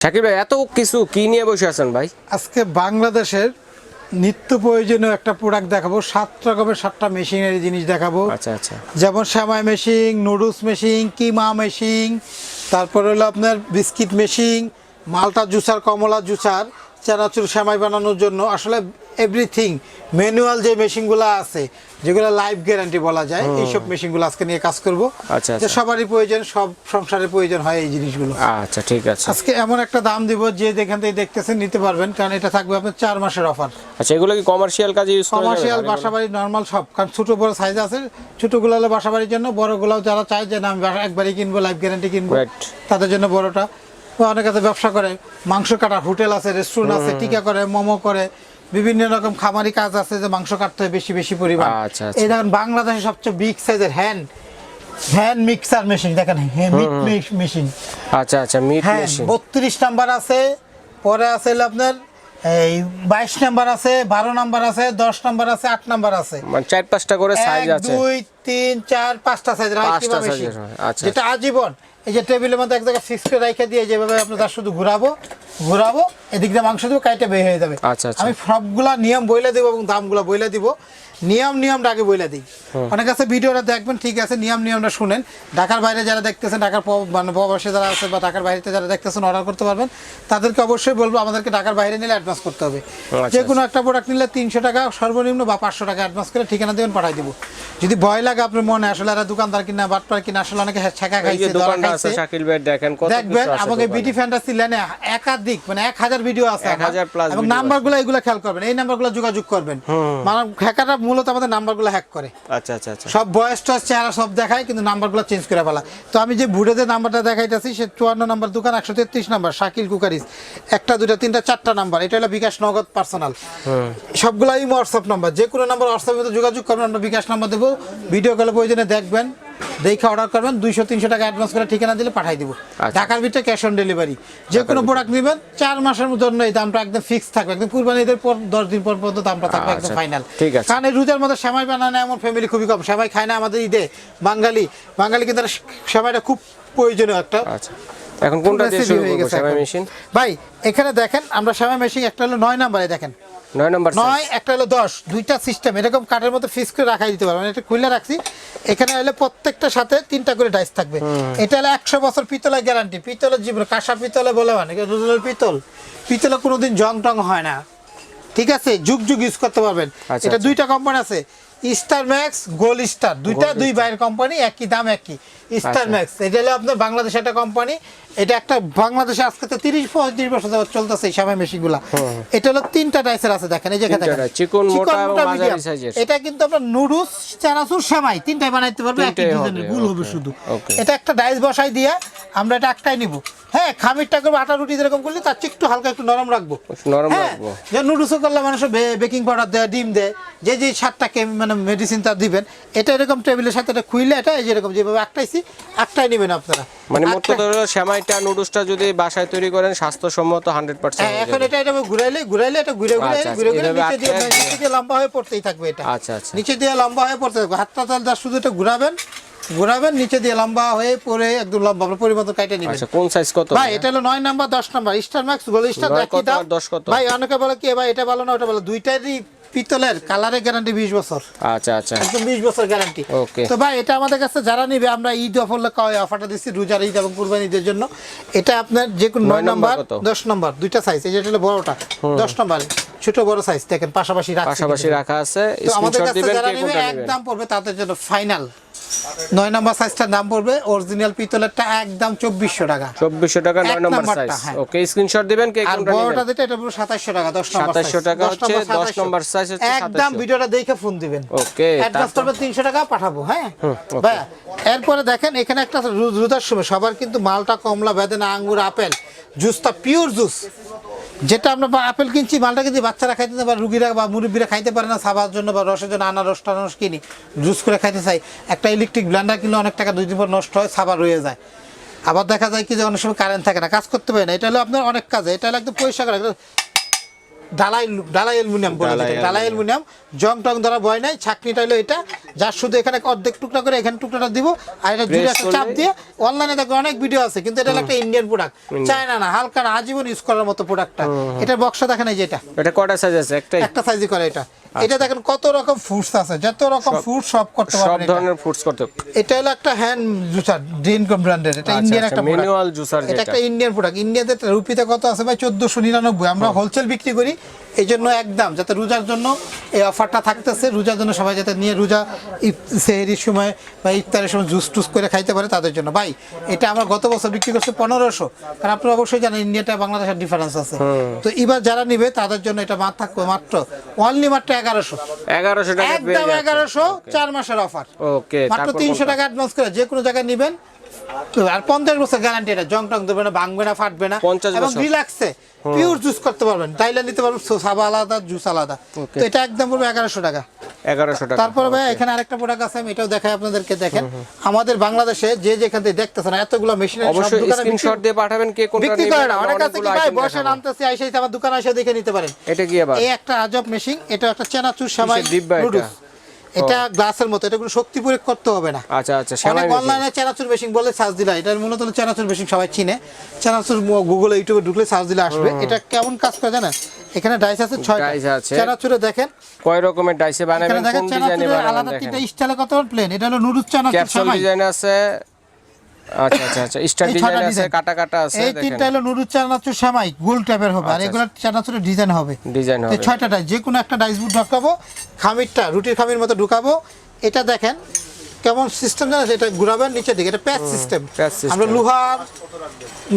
শাকিব ভাই এত কিছু কি নিয়ে বসে আছেন ভাই? আজকে বাংলাদেশের নিত্য প্রয়োজনীয় একটা প্রোডাক্ট দেখাবো সাত রকমের সাতটা মেশিনারি জিনিস দেখাবো। আচ্ছা আচ্ছা। যেমন শ্যামাই machine noodles machine keema machine তারপর হলো আপনার বিস্কিট মেশিন মালটা জুসার কমলা জুসার চানাচুর শ্যামাই বানানোর জন্য আসলে এভরিথিং ম্যানুয়াল যে মেশিনগুলো আছে যেগুলো লাইফ গ্যারান্টি বলা যায় এইসব মেশিনগুলো আজকে নিয়ে কাজ করব। আচ্ছা, যে আচ্ছা। সবারই প্রয়োজন সব সংসারের প্রয়োজন হয় এই জিনিসগুলো। আচ্ছা ঠিক আছে। আজকে এমন একটা দাম দিব যে যেখান থেকে দেখতেছেন নিতে পারবেন কারণ এটা থাকবে আপনার চার মাসের অফার আচ্ছা এগুলো কি কমার্শিয়াল কাজে ইউজ কমার্শিয়াল বাসা বাড়ি নর্মাল সব কারণ ছোট বড় সাইজ আছে ছোটগুলো হলো বাসা বাড়ির জন্য বড়গুলো যারা চায় যে না আমি একবারই কিনবো লাইফ গ্যারান্টি কিনবো তাদের জন্য বড়টা। অনেক আছে ব্যবসা করে মাংস কাটার হোটেল আছে রেস্টুরেন্ট আছে টিকা করে মোমো করে বিভিন্ন রকম খামারি কাজ আছে যে মাংস কাটতে হয় বেশি বেশি পরিমাণ। আচ্ছা, আচ্ছা। এই দেখেন বাংলাদেশের সবচেয়ে বিগ সাইজের হ্যান্ড হ্যান্ড মিক্সার মেশিন দেখেন মিট মেশিন আচ্ছা আচ্ছা মিট হ্যাঁ মেশিন বত্রিশ নাম্বার আছে পরে আছে আপনার এই বাইশ নাম্বার আছে বারো নাম্বার আছে দশ নাম্বার আছে আট নাম্বার আছে। মানে চার পাঁচটা করে সাইজ আছে। দুই তিন চার পাঁচটা সাইজ পাঁচটা size-এর আচ্ছা, যেটা আজীবন এই যে টেবিলের মধ্যে এক জায়গায় ফিক্স করে রেখে দিয়ে যেভাবে আপনি তার শুধু ঘুরাবো ঘুরাবো এদিক দিয়ে মাংস দেবো কাইটে বের হয়ে যাবে আচ্ছা, আচ্ছা। আমি সবগুলা নিয়ম বইলে দেবো এবং দামগুলো বইলে দিব নিয়ম নিয়মটা আগে বইলে দিই। অনেক আছে ভিডিওটা দেখবেন ঠিক আছে নিয়ম নিয়মটা শুনেন। ঢাকার বাইরে যারা দেখতেছেন ঢাকার মানে প্রবাসে যারা আছে বা ঢাকার বাইরে যারা দেখতেছেন অর্ডার করতে পারবেন। তাদেরকে অবশ্যই বলব আমাদেরকে ঢাকার বাইরে নিলে অ্যাডভান্স করতে হবে। আচ্ছা, যে কোনো একটা প্রোডাক্ট নিলে তিনশো টাকা সর্বনিম্ন বা পাঁচশো টাকা অ্যাডভান্স করে ঠিকানা দেবেন পাঠাই দিব। যদি ভয় লাগে আপনার মনে আসলে এরা দোকানদার কিনা বাটপার কিনা আসলে অনেকে ছেঁকা খাইছে শাকিল ভাই দেখেন দেখবেন আমাকে। বিটি ফ্যান্টাসি লেনে একাধিক মানে এক হাজার ভিডিও আছে 1000 আমার। plus এবং নাম্বারগুলো এগুলো খেয়াল করবেন এই নাম্বারগুলো যোগাযোগ করবেন। মানে হ্যাকাররা মূলত আমাদের নাম্বারগুলো হ্যাক করে। আচ্ছা আচ্ছা আচ্ছা। সব বয়স টয়স চেহারা সব দেখায় কিন্তু নাম্বারগুলো চেঞ্জ করে ফেলা। তো আমি যে বুড়েদের নাম্বারটা দেখাইতেছি সে চুয়ান্ন নাম্বার দোকান একশো তেত্রিশ নাম্বার শাকিল কুকারিস একটা দুটা তিনটা চারটা নাম্বার। এটা হলো বিকাশ নগদ পার্সোনাল সবগুলাই হোয়াটসঅ্যাপ নাম্বার যে কোনো নাম্বার হোয়াটসঅ্যাপের মধ্যে যোগাযোগ করবেন আমরা বিকাশ নাম্বার দেবো। ভিডিও কলে প্রয়োজনে দেখবেন। দেখে অর্ডার করবেন দুইশো তিনশো টাকা অ্যাডভান্স করে ঠিকানা দিলে পাঠাই দিব। আচ্ছা। ঢাকার ভিতরে ক্যাশ অন ডেলিভারি যে কোনো প্রোডাক্ট নেবেন চার মাসের জন্য এই দামটা একদম ফিক্স থাকবে। একদম কুরবানি ঈদের পর দশ দিন পর পর্যন্ত দামটা থাকবে একদম আচ্ছা, ফাইনাল ঠিক আছে। কারণ এই রোজার মধ্যে সেমাই বানানো এমন ফ্যামিলি খুবই কম। সেমাই খায় না আমাদের ঈদে। বাঙালি বাঙালি কিন্তু সেমাইটা খুব প্রয়োজনীয় একটা। আচ্ছা। এখন কোনটা দিয়ে শুরু করব? সেমাই মেশিন ভাই এখানে দেখেন আমরা সেমাই মেশিন একটা হলো নয় নাম্বারে দেখেন। নয় নম্বর নয় একটা হলো দশ। দুইটা সিস্টেম এরকম কাঠের মতো ফিক্স করে রাখাই দিতে পারবেন। এটা খুলে রাখছি। এখানে হলে প্রত্যেকটার সাথে তিনটা করে ডাইস থাকবে। এটা হলো একশো বছর পিতলের গ্যারান্টি পিতলের জীবন কাঁসা পিতলে বলে মানে পিতল। পিতলে কোনোদিন জং টং হয় না। ঠিক আছে? যুগ যুগ ইউজ করতে পারবেন। আচ্ছা, এটা আচ্ছা। দুইটা কোম্পানি আছে। স্টার ম্যাক্স গোল্ড স্টার দুইটা দুই বাইরের কোম্পানি একই দাম একই। স্টার। ম্যাক্স এটা হলো আপনার বাংলাদেশ একটা কোম্পানি এটা একটা বাংলাদেশে আজকে তো তিরিশ পঁয়ত্রিশ বছর যাবত চলতেছে এই সময় মেশিনগুলা। এটা হলো তিনটা ডাইসের আছে দেখেন এই যে চিকন, মোটা। এটা কিন্তু আপনার নুডলস চানাচুর সেমাই তিনটাই বানাইতে পারবে একই হবে, ডিজাইনের গুল হবে শুধু। এটা একটা ডাইস বসাই দিয়ে আমরা এটা একটাই নিব। হ্যাঁ খামিরটা করব আটা রুটি যেরকম করলে তার চেয়ে একটু হালকা একটু নরম রাখব। নরম হ্যাঁ, রাখব। যে নুডলসও করলে মানুষ বেকিং পাউডার দেয় ডিম দেয় যে যে সাতটা কেমি মানে মেডিসিন তার দিবেন এটা এরকম টেবিলের সাথে এটা খুইলে এটা এই যেরকম যেভাবে একটাইছি একটাই নেবেন আপনারা। মানে মোট একটা- কথা হলো সেমাইটা নুডলসটা যদি বাসায় তৈরি করেন স্বাস্থ্যসম্মত হ্যাঁ, এখন এটা এটা ঘুরাইলে ঘুরাইলে এটা ঘুরে ঘুরে আচ্ছা, ঘুরে ঘুরে নিচে দিয়ে নিচে দিয়ে লম্বা হয়ে পড়তেই থাকবে এটা। আচ্ছা, আচ্ছা। নিচে দিয়ে লম্বা হয়ে পড়তে থাকবে। হাতটা যা শুধু এটা ঘুরাবেন। ঘুরাবেন নিচে দিয়ে লম্বা হয়ে পড়ে একদম লম্বা আপনার পরিবর্তন কাটে নেবেন। আচ্ছা কোন সাইজ কত? ভাই এটা হলো নয় নাম্বার দশ number. Star max gold star দশ কত? ভাই অনেকে বলে কি ভাই এটা ভালো না ওটা ভালো। দুইটারই পিতলের কালারের গ্যারান্টি বিশ বছর। আচ্ছা আচ্ছা। একদম বিশ বছর গ্যারান্টি ওকে তো ভাই এটা আমাদের কাছে যারা নিবে আমরা ঈদ অফার অফারটা দিচ্ছি রোজার ঈদ এবং কুরবানি ঈদের জন্য। এটা আপনার যে কোনো নয় নম্বর নাম্বার নাম্বার কত? দশ নাম্বার দুইটা সাইজ এই যেটা হলো বড়টা দশ নাম্বার ছোট বড় সাইজ দেখেন পাশাপাশি রাখছি পাশাপাশি রাখা আছে আমাদের স্ক্রিনশট কাছে দিবেন যারা কে কোনটা একদম পড়বে তাদের জন্য ফাইনাল নয় নম্বর সাইজটার দাম পড়বে অরিজিনাল পিতলেরটা একদম চব্বিশশো টাকা। চব্বিশশো টাকা নয় নম্বর সাইজ হ্যাঁ। ওকে স্ক্রিনশট দিবেন কে আর কোনটা বড়টা যেটা এটা পুরো সাতাশশো টাকা দশ নম্বর 2700 টাকা হচ্ছে, 10 নম্বর size হচ্ছে একদম ভিডিওটা দেখে ফোন দিবেন। ওকে অ্যাডভান্স করবে তিনশো টাকা পাঠাবো হ্যাঁ. ভাইয়া এরপরে দেখেন এখানে একটা রু- রুদার সময় সবার কিন্তু মালটা কমলা বেদানা আঙ্গুর আপেল জুসটা পিওর জুস যেটা আমরা আপেল কিনছি মালটা কিন্তু বাচ্চারা খাইতে না বা রুগীরা বা মুরব্বীরা খাইতে পারে না সাবার জন্য বা রসের জন্য আনা রস টানস কিনি জুস করে খাইতে চাই। একটা ইলেকট্রিক ব্লেন্ডার কিনলে অনেক টাকা দুই দিন পর নষ্ট হয় সাবার রয়ে যায়। আবার দেখা যায় কি যে অনেক সময় কারেন্ট থাকে না কাজ করতে পারে না। এটা হলো আপনার অনেক কাজে এটা হলো একদম পরিষ্কার ডালাই ডালাই অ্যালুমিনিয়াম বলে ঢালাই অ্যালুমিনিয়াম। জং টং ধরা ভয় নাই ছাকনিটা হলো এটা। যার শুধু এখানে অর্ধেক টুকরা করে এখানে টুকরাটা দিব আর এটা জুড়ে একটা চাপ দিয়ে অনলাইনে দেখো অনেক ভিডিও আছে কিন্তু এটা একটা ইন্ডিয়ান প্রোডাক্ট চায়না না হালকা না আজীবন ইউজ করার মতো প্রোডাক্টটা এটার বক্সটা দেখেন এই যে এটা। এটা কটা সাইজ আছে? একটাই। একটা সাইজই করে এটা। এটা দেখেন কত রকম ফুডস আছে যত রকম ফুড সব করতে সব পারবেন এটা। ধরনের ফুডস করতে এটা হলো একটা হ্যান্ড জুসার ড্রিনকম ব্র্যান্ডের এটা ইন্ডিয়ান একটা প্রোডাক্ট ম্যানুয়াল জুসার এটা একটা ইন্ডিয়ান প্রোডাক্ট ইন্ডিয়াতে রুপিতে কত আছে ভাই? চোদ্দশো নিরানব্বই। আমরা হোলসেল বিক্রি করি এই জন্য একদম যাতে রোজার জন্য এই অফারটা থাকতেছে রোজার জন্য সবাই যাতে নিয়ে রোজা সেহরির সময় বা ইফতারের সময় জুস টুস করে খাইতে পারে তাদের জন্য। ভাই এটা আমরা গত বছর বিক্রি করছি পনেরোশো। কারণ আপনারা অবশ্যই জানেন ইন্ডিয়াটা বাংলাদেশের ডিফারেন্স আছে। তো এবার যারা নিবে তাদের জন্য এটা মাত্র থাকবে মাত্র অনলি মাত্র এগারোশো। এগারোশো টাকা একদম এগারোশো চার মাসের অফার ওকে মাত্র তিনশো? টাকা অ্যাডভান্স করে যে কোনো জায়গায় নেবেন আর পঞ্চাশ বছর গ্যারান্টি এটা। জং টং দেবে না ভাঙবে না ফাটবে না। 50 এবং রিল্যাক্সে পিওর জুস করতে পারবেন। নিতে পারবেন সাবা আলাদা জুস আলাদা। তো এটা একদম পড়বে এগারোশো টাকা। এগারোশো টাকা। তারপরে ভাই এখানে আরেকটা প্রোডাক্ট আছে আমি এটাও দেখাই আপনাদেরকে দেখেন। আমাদের বাংলাদেশে যে যেখান থেকে দেখতেছেন এতগুলো মেশিন অবশ্যই স্ক্রিনশট দিয়ে পাঠাবেন কে কোনটা বিক্রি করে না। অনেক আছে কি ভাই বসে। নামতেছি আইসে আমার দোকানে এসে দেখে নিতে পারেন। এটা কি আবার? এই একটা আজব মেশিন এটা একটা চেনাচুর এটা? নুডলস এটা গ্লাসের মতো এটা কোনো শক্তি প্রয়োগ করতে হবে না। আচ্ছা আচ্ছা অনেক অনলাইনে চেনাচুর মেশিন বলে সার্চ দিলা এটা মূলত চেনাচুর মেশিন সবাই চিনে। চেনাচুর গুগলে ইউটিউবে ঢুকলে সার্চ দিলে আসবে। এটা কেমন কাজ করে জানেন? এখানে ডাইস আছে 6টা ডাইস আছে। চেনাচুরে দেখেন। কয় রকমের ডাইসে বানাবেন দেখেন কোন ডিজাইনে বানাবেন আলাদা দেখেন। তিনটা স্টাইলে কত প্লেন এটা হলো নুডলস চেনাচুর ক্যাপসুল ডিজাইন আছে আচ্ছা আচ্ছা আচ্ছা। স্টার ডিজাইন আছে কাটা কাটা আছে এই তিনটা হলো নুডলস চেনাচুর সেমাই গোল টাইপের হবে। আর এগুলো চেনাচুরের ডিজাইন হবে। ডিজাইন হবে। ছয়টা ডাইস যে কোনো একটা ডাইস বুট ঢুকাবো খামিরটা রুটির খামির মতো ঢুকাবো। এটা দেখেন কেমন সিস্টেম জানেন? এটা ঘুরাবেন নিচের দিকে। এটা প্যাচ সিস্টেম আমরা লোহার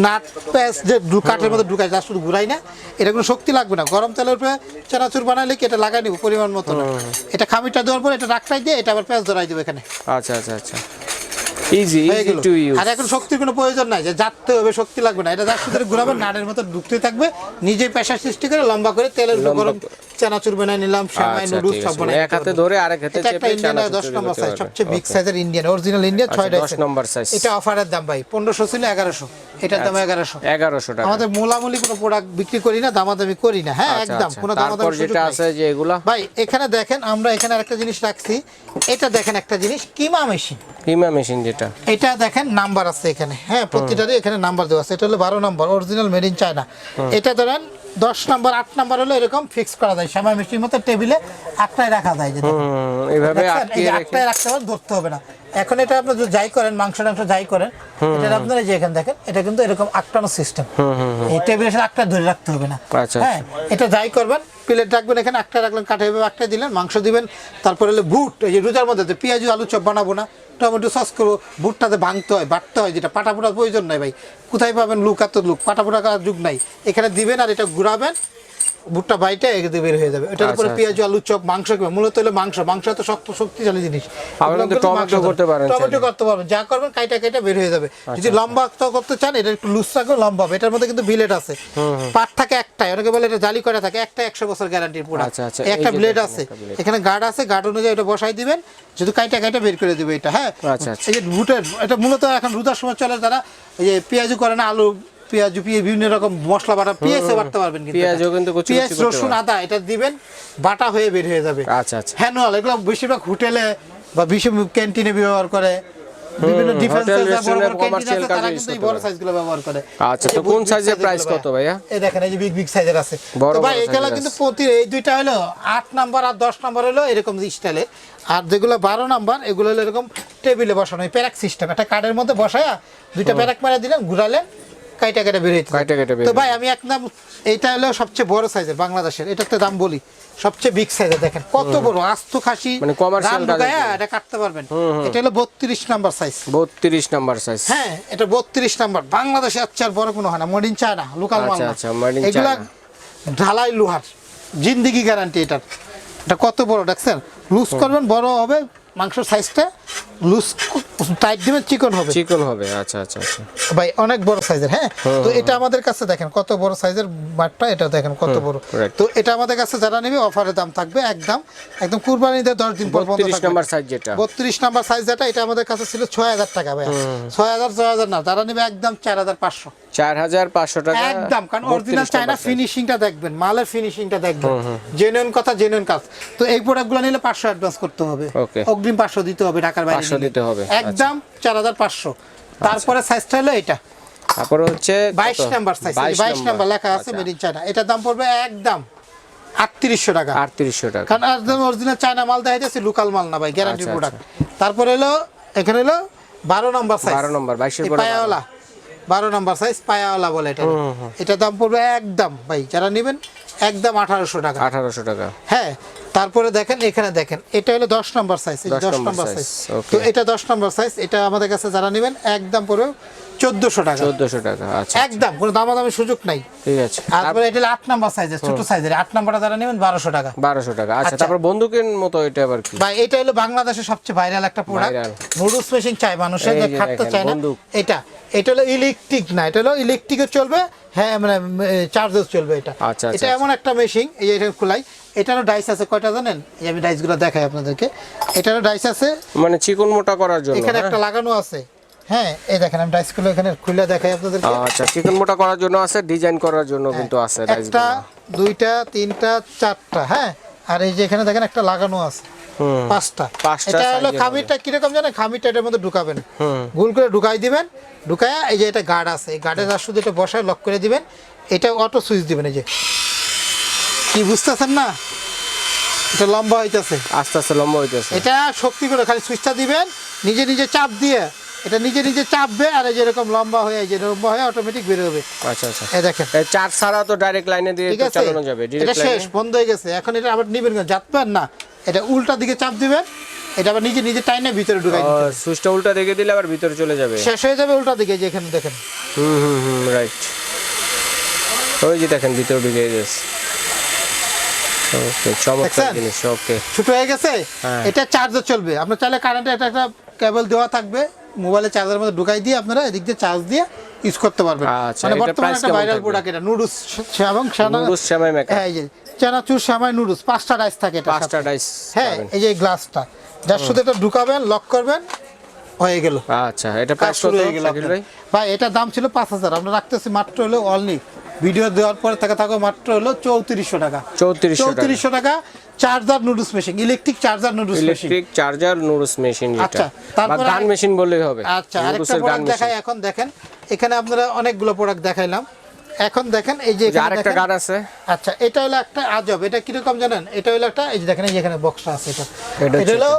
নাট প্যাচ যে কাঠের মধ্যে ঢুকাই যা শুধু ঘুরাই না এটা কোনো শক্তি লাগবে না। গরম তেলের উপরে চানাচুর বানাইলে কি এটা লাগাই নিব পরিমাণ মতো এটা খামিরটা দেওয়ার পর এটা রাখটাই দিয়ে এটা আবার প্যাচ ধরাই দেবো এখানে। আচ্ছা আচ্ছা আচ্ছা। ইজি ইজি টু ইউজ আর এখন শক্তির কোনো প্রয়োজন নাই যে যাতে হবে শক্তি লাগবে না। এটা ঘুরাবেন নাড়ের মতো ঢুকতে থাকবে। নিজে পেশা সৃষ্টি করে লম্বা করে তেলের উপর গরম চানাচুর বানাই নিলাম সেমাই আচ্ছা নুডলস সব বানাই এক হাতে ধরে আরেক হাতে চেপে চানাচুর দশ তৈরি নম্বর সাইজ সবচেয়ে বিগ সাইজের ইন্ডিয়ান অরিজিনাল ইন্ডিয়ান আচ্ছা, ছয়টা 10 নম্বর size। এটা অফারের দাম ভাই পনেরোশো ছিল এগারোশো। এটার দাম এগারোশো। এগারোশো টাকা। আমাদের মোলামুলি কোনো প্রোডাক্ট বিক্রি করি না দামাদামি করি না। হ্যাঁ আচ্ছা, একদম আচ্ছা। কোনো দামাদামি যেটা আছে যে এগুলা? ভাই এখানে দেখেন আমরা এখানে আরেকটা জিনিস রাখছি। এটা দেখেন একটা জিনিস কিমা মেশিন। কিমা মেশিন যেটা। এটা? দেখেন নাম্বার আছে এখানে। হ্যাঁ প্রতিটারই এখানে নাম্বার দেওয়া আছে। এটা হলো বারো number original made in China এটা ধরেন দশ নাম্বার আট নাম্বার হলো এরকম ফিক্স করা যায়। শ্যামা মিষ্টির মতো টেবিলে আটটায় রাখা যায় এইভাবে আটটায় রাখতে হবে ধরতে হবে না। এখন এটা আপনার যদি যাই করেন মাংস টাংস যাই করেন এটা আপনারা যে এখানে দেখেন এটা কিন্তু এরকম আটটানো সিস্টেম এই টেবিলের সাথে আটটা ধরে রাখতে হবে না। আচ্ছা, হ্যাঁ এটা যাই করবেন প্লেট রাখবেন এখানে, একটা রাখলেন কাঠে এভাবে একটা দিলেন, মাংস দিবেন, তারপরে হলো বুট, এই যে রোজার মধ্যে তো পেঁয়াজু, আলু চপ বানাবো না, টমেটো সস করব, বুটটাতে ভাঙতে হয়, বাটতে হয়, যেটা পাটা পোটার প্রয়োজন নাই ভাই। কোথায় পাবেন? লুক এত লুক পাটা পোটা করার যুগ নাই। এখানে দিবেন আর এটা ঘুরাবেন বুটটা বাইটা এগিয়ে বের হয়ে যাবে। এটার উপরে আচ্ছা, পেঁয়াজ আলু চপ মাংস মূলত হলো মাংস। মাংস এত শক্ত শক্তিশালী জিনিস। টমেটো করতে পারেন টমেটো আচ্ছা, করতে পারবেন। যা করবেন কাইটা কাইটা বের হয়ে যাবে। যদি লম্বা তো করতে চান এটা একটু লুজ থাকবে লম্বা হবে। এটার মধ্যে কিন্তু বিলেট আছে। পাট থাকে একটাই অনেকে বলে এটা জালি করা থাকে। একটা একশো বছর গ্যারান্টির পুরো আচ্ছা, আচ্ছা, একটা ব্লেড আছে। এখানে গার্ড আছে। গার্ড অনুযায়ী এটা বসাই দিবেন। শুধু কাইটা কাইটা বের করে দিবে এটা হ্যাঁ? আচ্ছা, আচ্ছা। এই যে বুটের এটা মূলত এখন রুদার সময় চলে তারা এই যে পেঁয়াজু করে না আলু পেঁয়াজু বিভিন্ন রকম মশলা বাটা পেঁয়াজে বাটতে পারবেন কিন্তু পেঁয়াজও কিন্তু পেঁয়াজ রসুন আদা এটা দিবেন বাটা হয়ে বের হয়ে যাবে। আচ্ছা আচ্ছা। হ্যান্ডওয়াল এগুলো বেশিরভাগ হোটেলে বা বিশ্ব ক্যান্টিনে ব্যবহার করে। বিভিন্ন ডিফেন্স হোটেল, রেস্টুরেন্ট, তারা commercial কাজে কিন্তু এই বড় সাইজগুলো ব্যবহার করে। আচ্ছা, তো কোন price গুলো কত ভাইয়া? এই দেখেন এই যে বিগ বিগ সাইজের আছে তো ভাই এগুলো কিন্তু প্রতি এই দুইটা হলো আট নাম্বার আর দশ নাম্বার হলো এরকম স্টাইলে আর যেগুলো বারো নাম্বার এগুলো হলো এরকম টেবিলে বসানো। প্যারাক সিস্টেম একটা কার্ডের মধ্যে বসায়া দুইটা প্যারাক মারা দিলেন ঘুরালেন কাইটা কেটে বের হইতে কাইটা বের তো ভাই আমি একদম এইটা হলো সবচেয়ে বড় সাইজের বাংলাদেশের। এটা তো দাম বলি সবচেয়ে বিগ সাইজের দেখেন। কত বড় আস্ত খাসি মানে জন্য। এটা কাটতে পারবেন। এটা হলো বত্রিশ নাম্বার সাইজ বত্রিশ নাম্বার সাইজ হ্যাঁ এটা বত্রিশ নাম্বার বাংলাদেশে আচ্ছা আর বড় কোনো হয় না। মডিন চায়না লোকাল মাল আচ্ছা, না। আচ্ছা, made এগুলা ঢালাই লোহার। জিন্দিগি গ্যারান্টি এটার। এটা কত বড় দেখছেন? লুজ করবেন বড় হবে মাংসের সাইজটা লুজ টাইট দিবেন চিকন হবে। চিকন হবে আচ্ছা আচ্ছা আচ্ছা। ভাই অনেক বড় সাইজের হ্যাঁ? তো এটা আমাদের কাছে দেখেন কত বড় সাইজের বাটটা এটা দেখেন কত বড়। তো এটা আমাদের কাছে যারা নেবে অফারের দাম থাকবে একদম একদম কুরবানিতে দশ দিন পর বত্রিশ থাকবে। নাম্বার সাইজ যেটা। বত্রিশ নাম্বার সাইজ যেটা এটা আমাদের কাছে ছিল ছয় হাজার টাকা ভাই ছয় হাজার ছয় হাজার না যারা নেবে একদম চার হাজার পাঁচশো। চার হাজার পাঁচশো টাকা একদম কারণ 32 অরিজিনাল চায়না ফিনিশিংটা দেখবেন মালের ফিনিশিংটা দেখবেন। জেনুইন কথা জেনুইন কাজ। তো এই প্রোডাক্টগুলো নিলে পাঁচশো অ্যাডভান্স করতে হবে। Okay. অগ্রিম পাঁচশো দিতে হবে ঢাকার বাইরে 500 দিতে হবে, একদম চার হাজার পাঁচশো। তারপরে সাইজটা হলো এটা তারপরে হচ্ছে বাইশ নাম্বার সাইজ বাইশ নাম্বার। লেখা আচ্ছা। আছে মেড ইন চায়না এটার দাম পড়বে একদম আটত্রিশশো টাকা। আটত্রিশশো টাকা। কারণ একদম অরিজিনাল চায়না মাল লোকাল মাল না ভাই গ্যারান্টি আচ্ছা, প্রোডাক্ট তারপরে হলো এখানে হলো বারো নম্বর সাইজ বারো নম্বর বাইশের এই পায়াওয়ালা। বারো নাম্বার সাইজ পায়াওয়ালা বলে এটা। এটা দাম পড়বে একদম ভাই যারা নেবেন একদম আঠারোশো টাকা। আঠারোশো টাকা। হ্যাঁ তারপরে দেখেন এখানে দেখেন এটা হলো দশ নম্বর সাইজ দশ নম্বর সাইজ তো এটা দশ নম্বর সাইজ এটা আমাদের কাছে যারা নেবেন একদম পড়বে চোদ্দশো টাকা। চোদ্দশো টাকা আচ্ছা একদম কোনো দামাদামি সুযোগ নাই। ঠিক আছে। তারপরে এটা আট নাম্বার সাইজের ছোট সাইজের আট নাম্বারটা যারা নেবেন বারোশো টাকা। বারোশো টাকা আচ্ছা আচ্ছা। তারপর বন্দুকের মতো এটা আবার কি? ভাই এটা হলো বাংলাদেশের সবচেয়ে ভাইরাল একটা প্রোডাক্ট। নুডলস মেশিন চাই মানুষের যে খাটতে চায় না। এটা এটা হলো ইলেকট্রিক না এটা হলো ইলেকট্রিকও চলবে। হ্যাঁ মানে চার্জেস চলবে এটা। আচ্ছা, আচ্ছা, এটা এমন একটা মেশিন এই এটা খোলাই এটারও ডাইস আছে কয়টা জানেন? এই আমি ডাইসগুলো দেখাই আপনাদেরকে। এটারও ডাইস আছে। মানে চিকন মোটা করার জন্য এখানে হ্যাঁ? একটা লাগানো আছে। হ্যাঁ এই দেখেন আমি ডাইসগুলো এখানে খুলে দেখাই আপনাদেরকে। আচ্ছা চিকন মোটা করার জন্য আছে ডিজাইন করার জন্য কিন্তু আছে একটা দুইটা তিনটা চারটা হ্যাঁ? আর এই যে এখানে দেখেন একটা লাগানো আছে। পাঁচটা। এটা হলো খামিরটা কীরকম জানেন? খামিরটা এটার মধ্যে ঢুকাবেন। গোল করে ঢুকাই দিবেন। ঢুকায়া এই যে এটা গার্ড আছে। এই গার্ডের আর শুধু এটা বসায় লক করে দিবেন। এটা অটো সুইচ দিবেন এই যে। কি বুঝতেছেন না? এটা লম্বা হইতেছে। আস্তে আস্তে লম্বা হইতেছে। এটা শক্তি করে খালি সুইচটা দিবেন। নিজে নিজে চাপ দিয়ে। এটা নিজে নিজে চাপবে আর এই যেরকম লম্বা হয়ে যে লম্বা হয়ে অটোমেটিক বের হবে। আচ্ছা আচ্ছা। এই দেখেন। এই চার্জ ছাড়া তো ডাইরেক্ট লাইনে দিয়ে চালানো যাবে। এটা শেষ বন্ধ হয়ে গেছে। এখন এটা আবার নিবেন না যাতবেন না? এটা উল্টা দিকে চাপ দিবেন এটা আবার নিজে নিজে টাইনে ভিতরে ঢুকাই হবে। সুইচটা উল্টা দেখে দিলে আবার ভিতরে চলে যাবে। শেষ হয়ে যাবে উল্টা দিকে যে এখানে দেখেন। হুম হুম হুম রাইট ওই যে দেখেন ভিতরে ঢুকে গেছে। ওকে চমৎকার? জিনিস ওকে ছোট হয়ে গেছে? হ্যাঁ। এটা চার্জও চলবে। আপনার চাইলে কারেন্টে একটা একটা কেবল দেওয়া থাকবে। মোবাইলে চার্জারের মধ্যে ঢুকাই দিয়ে আপনারা এদিক দিয়ে চার্জ দিয়ে ইউজ করতে পারবেন। আচ্ছা, মানে বর্তমানে একটা ভাইরাল প্রোডাক্ট এটা নুডলস এবং সানা নুডলস সেমাই মেকা হ্যাঁ এই যে চানাচুর শ্যামাই নুডলস পাঁচটা ডাইস থাকে এটা পাঁচটা ডাইস হ্যাঁ এই যে গ্লাসটা যার শুধু এটা ঢুকাবেন লক করবেন হয়ে গেল। আচ্ছা এটা প্রাইস শুরু কত হয়ে গেল ভাই? ভাই এটার দাম ছিল পাঁচ হাজার। আমরা রাখতেছি মাত্র হলো অনলি ভিডিও দেওয়ার পরে টাকা থাকো মাত্র হলো চৌত্রিশশো টাকা। চৌত্রিশশো টাকা। চৌত্রিশশো টাকা charger noodles machine electric charger noodles machine electric charger noodles machine আচ্ছা, তারপরে গান মেশিন বললেই হবে। আচ্ছা আরেকটা প্রোডাক্ট দেখাই এখন দেখেন। এখানে আপনারা অনেকগুলো প্রোডাক্ট দেখাইলাম। এখন দেখেন এই যে আরেকটা দেখেন- আছে। আচ্ছা এটা হলো একটা আজব এটা কীরকম জানেন? এটা হলো একটা এই যে দেখেন এই যে এখানে বক্সটা আছে এটা। এটা হলো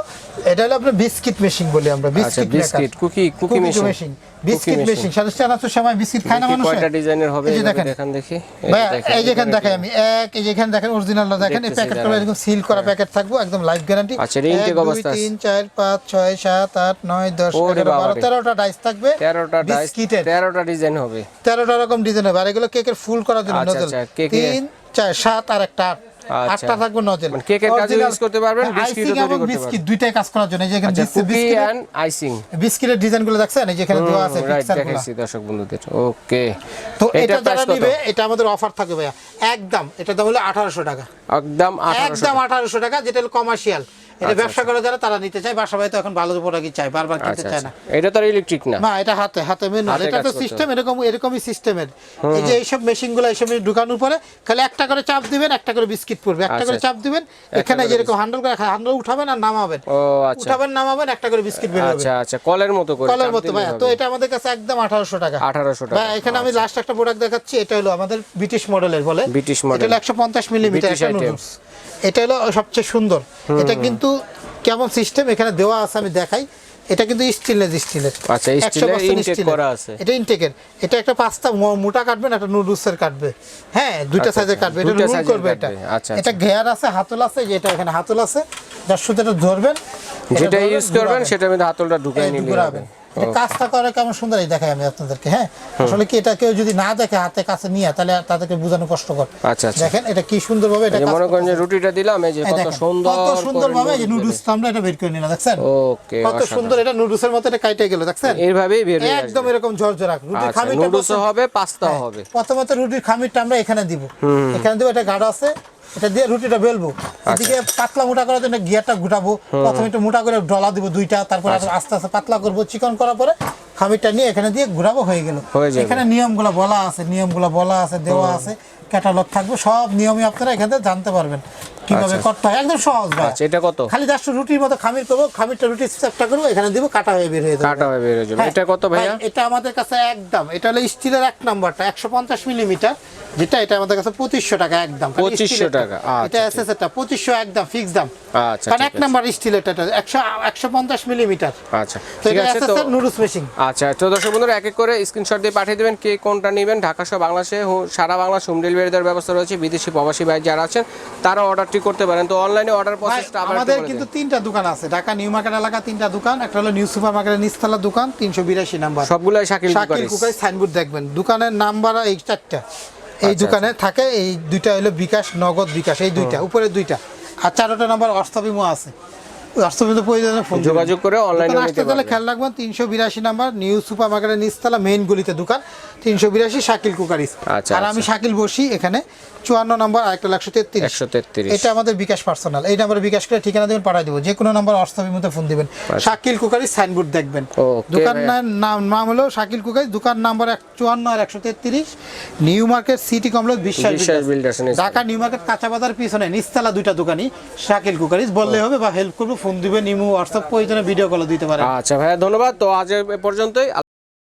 এটা হলো আপনার বিস্কিট মেশিন বলি আমরা আচ্ছা biscuit biscuit cookie cookie machine. Biscuit machine. সাথে চানাচুর সময় বিস্কিট খায় না মানুষ কয়টা ডিজাইনের হবে? দেখেন। দেখি। এই দেখাই আমি এক এই দেখেন অরিজিনালটা দেখেন এই প্যাকেটগুলো এরকম সিল করা প্যাকেট থাকব একদম লাইফ গ্যারান্টি আচ্ছা, এটা intake অবস্থা আছে। তিন চার পাঁচ ছয় সাত আট নয় দশ ওরে এগারো বারো বাবারে। তেরোটা ডাইস থাকবে তেরোটা ডাইস বিস্কিটের তেরোটা ডিজাইন হবে। তেরোটা রকম ডিজাইন হবে। আর এগুলো কেকের ফুল করার জন্য আচ্ছা, আচ্ছা, কেকে- তিন চার সাত আর একটা আট। আচ্ছা। আটটা থাকবে নজেল মানে কেকের কাজে ইউজ করতে পারবেন, বিস্কিট তৈরি করতে পারবেন। বিস্কিট দুইটাই কাজ করার জন্য এই যে এখানে আচ্ছা বিস্কিট- এন্ড আইসিং বিস্কিটের দেখছেন? এই যে এখানে দেওয়া আছে দেখাইছি দর্শক বন্ধুদের। ওকে তো এটা যারা নিবে এটা আমাদের অফার থাকবে ভাইয়া। একদম এটা দাম হলো আঠারোশো টাকা। একদম 1800 একদম আঠারোশো টাকা যেটা হলো কমার্শিয়াল এটা ব্যবসা করে যারা তারা নিতে চায় বাসা বাড়িতে এখন ভালো প্রোডাক্টই চায় বারবার কিনতে আচ্ছা চায় আচ্ছা। না। এটা তো ইলেকট্রিক না। না এটা হাতে হাতে মেন এটা তো সিস্টেম এরকম এরকমই সিস্টেমের এই যে এইসব মেশিনগুলো এইসব ঢুকানোর পরে খালি একটা করে চাপ দিবেন একটা করে বিস্কিট পড়বে একটা আচ্ছা, করে চাপ দিবেন এখানে যেরকম হ্যান্ডেল করে হ্যান্ডেল উঠাবেন আর নামাবেন। ও আচ্ছা। উঠাবেন নামাবেন একটা করে বিস্কিট বের হবে। আচ্ছা আচ্ছা কলের মতো করে কলের মতো হবে। তো এটা আমাদের কাছে একদম আঠারোশো টাকা। 1800 টাকা। ভাই এখানে আমি লাস্ট একটা প্রোডাক্ট দেখাচ্ছি এটা হলো আমাদের ব্রিটিশ মডেলের বলে। ব্রিটিশ এটা মডেল হলো একশো পঞ্চাশ মিলিমিটার এটা হলো সবচেয়ে সুন্দর। এটা কিন্তু কেমন সিস্টেম এখানে দেওয়া আছে আমি দেখাই। এটা কিন্তু স্টিলের স্টিলের। আচ্ছা, এর intake করা আছে। এটা ইনটেকের এটা একটা পাস্তা মোটা কাটবেন একটা নুডলসের কাটবে। হ্যাঁ দুইটা আচ্ছা, সাইজের আচ্ছা, কাটবে। এটা রুল করবে এটা। আচ্ছা, এটা ঘেয়ার আছে হাতল আছে যেটা এখানে হাতল আছে। যার শুধু এটা ধরবেন যেটা ইউজ করবেন সেটা মধ্যে হাতলটা ঘুরাবেন। এটা কাজটা করে কেমন সুন্দর এই দেখাই আমি আপনাদেরকে হ্যাঁ? আসলে কি এটা কেউ যদি না দেখে হাতে কাছে নিয়ে তাহলে তাদেরকে বোঝানো কষ্টকর। আচ্ছা আচ্ছা। দেখেন এটা কি সুন্দর ভাবে এটা কাজ মনে করেন যে রুটিটা দিলাম এই যে কত সুন্দর কত সুন্দর ভাবে এই নুডলস আমরা এটা বের করে নিলাম দেখছেন? ওকে কত সুন্দর এটা নুডলসের মতো এটা কাইটে গেল দেখছেন? এইভাবেই বের হয়ে একদম এরকম ঝরঝরা। রুটির আচ্ছা খামিরটা নুডলসও হবে পাস্তাও হ্যাঁ, হবে। প্রথমত রুটির খামিরটা আমরা এখানে দিব। এখানে দিব এটা গাঢ় আছে এটা দিয়ে রুটিটা বেলবো আচ্ছা। এদিকে পাতলা মোটা করার জন্য গিয়ারটা গুটাবো প্রথমে একটু মোটা করে ডলা দিব দুইটা তারপর আচ্ছা। আস্তে আস্তে পাতলা করব চিকন করার পরে খামিরটা নিয়ে এখানে দিয়ে ঘুরাবো হয়ে গেল। এখানে নিয়মগুলো বলা আছে নিয়মগুলো বলা আছে দেওয়া আছে ক্যাটালগ থাকবে সব নিয়মই আপনারা এখান থেকে জানতে পারবেন। কীভাবে করতে হয়? একদম সহজ ভাই। আচ্ছা এটা কত? খালি জাস্ট রুটির মতো খামির করব খামিরটা রুটি চেপটা করব এখানে দিব কাটা হয়ে বের হয়ে যাবে। কাটা হয়ে বের হয়ে যাবে। হ্যাঁ, এটা কত ভাইয়া? এটা আমাদের কাছে একদম এটা হলো স্টিলের এক নাম্বারটা একশো পঞ্চাশ মিলিমিটার যেটা এটা আমাদের কাছে পঁচিশশো টাকা একদম। খালি 2500 টাকা, এটা আচ্ছা, এসএস এটা পঁচিশশো একদম ফিক্স দাম। আচ্ছা কারণ এক নাম্বার স্টিলের এটা একশো একশো পঞ্চাশ মিলিমিটার আচ্ছা তো এটা এসএস আচ্ছা তো দর্শক বন্ধুরা এক এক করে স্ক্রিনশট দিয়ে পাঠিয়ে দেবেন কে কোনটা নেবেন। ঢাকা সহ বাংলাদেশে সারা বাংলা হোম ডেলিভারি দেওয়ার ব্যবস্থা রয়েছে। বিদেশি প্রবাসী ভাই যারা আছেন তারা অর্ডারটি করতে পারেন। তো অনলাইনে অর্ডার প্রসেসটা আমাদের কিন্তু তিনটা দোকান আছে। ঢাকা নিউ মার্কেট এলাকা তিনটা দোকান একটা হলো নিউ সুপার মার্কেটের নিচতলা দোকান তিনশো বিরাশি নাম্বার। সবগুলাই শাকিল শাকিল কুকারি সাইনবোর্ড দেখবেন। দোকানের নাম্বার এই চারটা। এই আচ্ছা, দোকানে থাকে এই দুইটা হলো বিকাশ নগদ বিকাশ এই দুইটা উপরে দুইটা। আর চারটা নাম্বার অর্থবিমো আছে। অর্থবিমো প্রয়োজনে ফোন যোগাযোগ করে অনলাইনে আসতে তাহলে খেয়াল রাখবেন তিনশো বিরাশি নাম্বার নিউ সুপার মার্কেটের নিচতলা মেইন গলিতে দোকান তিনশো বিরাশি শাকিল কুকারিস। আচ্ছা, আর আমি আচ্ছা। শাকিল বসি এখানে চুয়ান্ন নাম্বার একশো তেত্রিশ। একশো তেত্রিশ। এটা আমাদের বিকাশ পার্সোনাল এই নাম্বারে বিকাশ করে ঠিকানা দেবেন দেবো। যে কোনো নাম্বার অর্থবিমতে ফোন দিবেন। শাকিল কুকারি সাইনবোর্ড দেখবেন। দোকানের নাম নাম হলো শাকিল কুকারি দোকান নাম্বার এক চুয়ান্ন আর একশো তেত্রিশ নিউ মার্কেট সিটি কমপ্লেক্স বিশ্বাস ঢাকা নিউ মার্কেট কাঁচা বাজার পিছনে নিচতলা দুইটা দোকানই শাকিল কুকারিজ বললে হবে বা হেল্প করব ফোন দিবেন নিমু হোয়াটসঅ্যাপ প্রয়োজনে ভিডিও কল দিতে পারে আচ্ছা ভাইয়া, ধন্যবাদ। তো আজ এ পর্যন্তই।